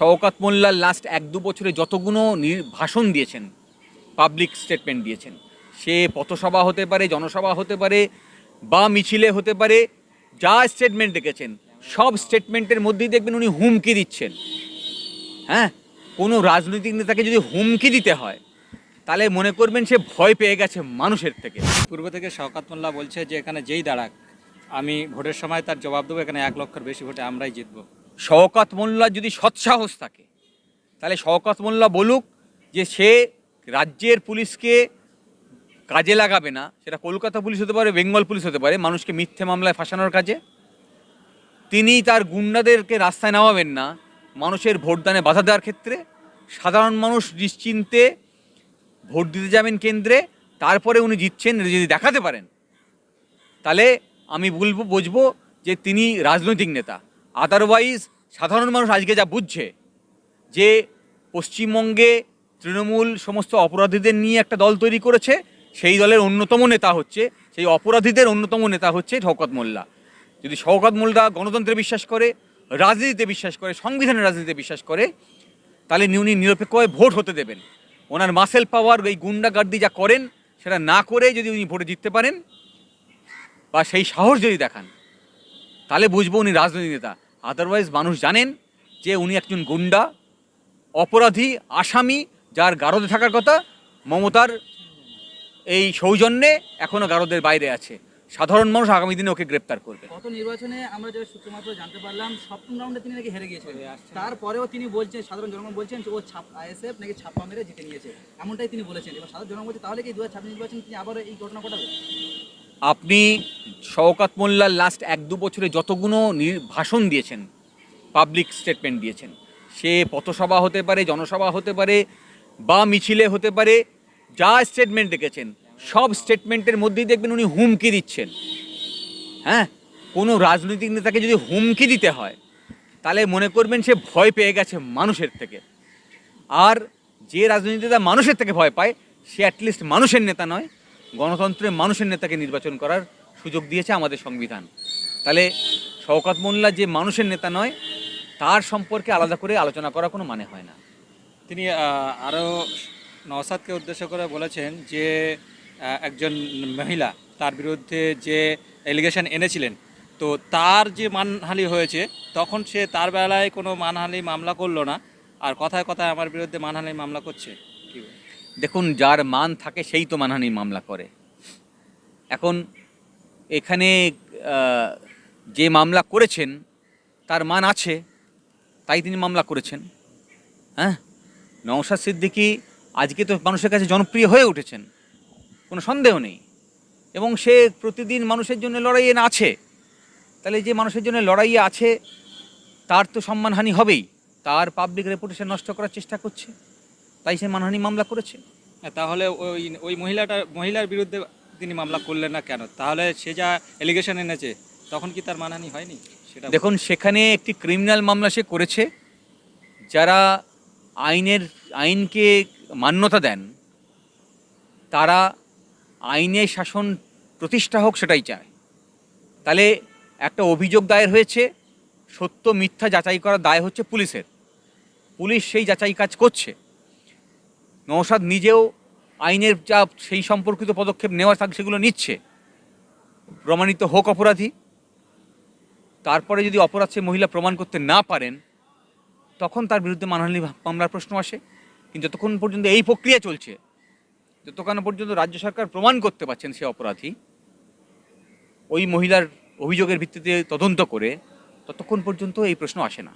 শওকাত মোল্লার লাস্ট এক দু বছরে যতগুলো ভাষণ দিয়েছেন পাবলিক স্টেটমেন্ট দিয়েছেন, সে পথসভা হতে পারে, জনসভা হতে পারে, বা মিছিলে হতে পারে, যা স্টেটমেন্ট রেখেছেন সব স্টেটমেন্টের মধ্যেই দেখবেন উনি হুমকি দিচ্ছেন। হ্যাঁ? কোনো রাজনৈতিক নেতাকে যদি হুমকি দিতে হয়, তাহলে মনে করবেন সে ভয় পেয়ে গেছে মানুষের থেকে। পূর্ব থেকে শওকাত মোল্লা বলছে যে, এখানে যেই দাঁড়াক, আমি ভোটের সময় তার জবাব দেবো, এখানে এক লক্ষের বেশি ভোটে আমরাই জিতবো। শওকাত মোল্লার যদি সৎসাহস থাকে, তাহলে শওকাত মোল্লা বলুক যে সে রাজ্যের পুলিশকে কাজে লাগাবে না, সেটা কলকাতা পুলিশ হতে পারে, বেঙ্গল পুলিশ হতে পারে, মানুষকে মিথ্যে মামলায় ফাঁসানোর কাজে। তিনি তার গুন্ডাদেরকে রাস্তায় নামাবেন না, মানুষের ভোটদানে বাধা দেওয়ার ক্ষেত্রে। সাধারণ মানুষ নিশ্চিন্তে ভোট দিতে যাবেন কেন্দ্রে, তারপরে উনি জিতছেন যদি দেখাতে পারেন, তাহলে আমি বলব, বুঝব যে তিনি রাজনৈতিক নেতা। আদারওয়াইজ সাধারণ মানুষ আজকে যা বুঝছে, যে পশ্চিমবঙ্গে তৃণমূল সমস্ত অপরাধীদের নিয়ে একটা দল তৈরি করেছে, সেই দলের অন্যতম নেতা হচ্ছে, সেই অপরাধীদের অন্যতম নেতা হচ্ছে শওকত মোল্লা। যদি শওকত মোল্লা গণতন্ত্রে বিশ্বাস করে, রাজনীতিতে বিশ্বাস করে, সংবিধানের রাজনীতিতে বিশ্বাস করে, তাহলে উনি নিরপেক্ষভাবে ভোট হতে দেবেন। ওনার মাসেল পাওয়ার এই গুন্ডাগার্দি যা করেন, সেটা না করে যদি উনি ভোটে জিততে পারেন, বা সেই সাহস যদি দেখান তাহলে বুঝব উনি রাজনৈতিক নেতা। আদারওয়াইজ মানুষ জানেন যে উনি একজন গুন্ডা অপরাধী আসামি যার গারদে থাকার কথা মমতার এই সৌজন্যে এখনও গারদের বাইরে আছে। সাধারণ মানুষ আগামী দিনে ওকে গ্রেপ্তার করবে। গত নির্বাচনে আমরা যেটা সূত্র মাত্র জানতে পারলাম সপ্তম রাউন্ডে তিনি নাকি হেরে গিয়েছেন তারপরেও তিনি বলছেন সাধারণ জনগণ বলছেন যে ও ছাপ আইএসএফ নাকি ছাপ্পা মেরে জিতে নিয়েছে। এমনটাই তিনি বলেছেন। এবার সাধারণ জনগণ বলছে তাহলে কি দু হাজার ছাব্বিশ নির্বাচন তিনি আবারও এই ঘটনা ঘটাবে? আপনি শওকাত মোল্লার লাস্ট এক দু বছরে যতগুলো ভাষণ দিয়েছেন পাবলিক স্টেটমেন্ট দিয়েছেন, সে পথসভা হতে পারে, জনসভা হতে পারে বা মিছিলে হতে পারে, যা স্টেটমেন্ট রেখেছেন সব স্টেটমেন্টের মধ্যেই দেখবেন উনি হুমকি দিচ্ছেন। হ্যাঁ? কোনো রাজনৈতিক নেতাকে যদি হুমকি দিতে হয়, তাহলে মনে করবেন সে ভয় পেয়ে গেছে মানুষের থেকে। আর যে রাজনীতি নেতা মানুষের থেকে ভয় পায়, সে অ্যাটলিস্ট মানুষের নেতা নয় গণতন্ত্রের মানুষের নেতাকে নির্বাচন করার সুযোগ দিয়েছে আমাদের সংবিধান। তাহলে শওকত মোল্লা যে মানুষের নেতা নয়, তার সম্পর্কে আলাদা করে আলোচনা করার কোনো মানে হয় না। তিনি আরও নওসাদকে উদ্দেশ্য করে বলেছেন যে একজন মহিলা, তার বিরুদ্ধে যে এলিগেশন এনেছিলেন, তো তার যে মানহানি হয়েছে, তখন সে তার বেলায় কোনো মানহানি মামলা করল না। আর কথায় কথায় আমার বিরুদ্ধে মানহানি মামলা করছে? দেখুন, যার মান থাকে সেই তো মানহানির মামলা করে। এখন এখানে যে মামলা করেছেন, তার মান আছে, তাই তিনি মামলা করেছেন। হ্যাঁ? নওশাদ সিদ্দিকী আজকে তো মানুষের কাছে জনপ্রিয় হয়ে উঠেছেন। কোনো সন্দেহ নেই। এবং সে প্রতিদিন মানুষের জন্য লড়াইয়ে না আছে। তাহলে যে মানুষের জন্য লড়াইয়ে আছে, তার তো সম্মানহানি হবেই। তার পাবলিক রেপুটেশন নষ্ট করার চেষ্টা করছে। তাই সে মানহানি মামলা করেছে। হ্যাঁ, তাহলে ওই ওই মহিলাটা মহিলার বিরুদ্ধে তিনি মামলা করলেন না কেন? তাহলে সে যা এলিগেশন এনেছে তখন কি তার মানহানি হয়নি? সেটা দেখুন সেখানে একটি ক্রিমিনাল মামলা সে করেছে যারা আইনের আইনকে মান্যতা দেন তারা আইনে শাসন প্রতিষ্ঠা হোক সেটাই চায়। তাহলে একটা অভিযোগ দায়ের হয়েছে সত্য মিথ্যা যাচাই করার দায় হচ্ছে পুলিশের। পুলিশ সেই যাচাই কাজ করছে। নৌসাদ নিজেও আইনের যা সেই সম্পর্কিত পদক্ষেপ নেওয়া থাক সেগুলো নিচ্ছে। প্রমাণিত হোক অপরাধী। তারপরে যদি অপরাধ সে মহিলা প্রমাণ করতে না পারেন, তখন তার বিরুদ্ধে মানহানি মামলার প্রশ্ন আসে। কিন্তু যতক্ষণ পর্যন্ত এই প্রক্রিয়া চলছে, যতক্ষণ পর্যন্ত রাজ্য সরকার প্রমাণ করতে পারছেন সে অপরাধী, ওই মহিলার অভিযোগের ভিত্তিতে তদন্ত করে, ততক্ষণ পর্যন্ত এই প্রশ্ন আসে না।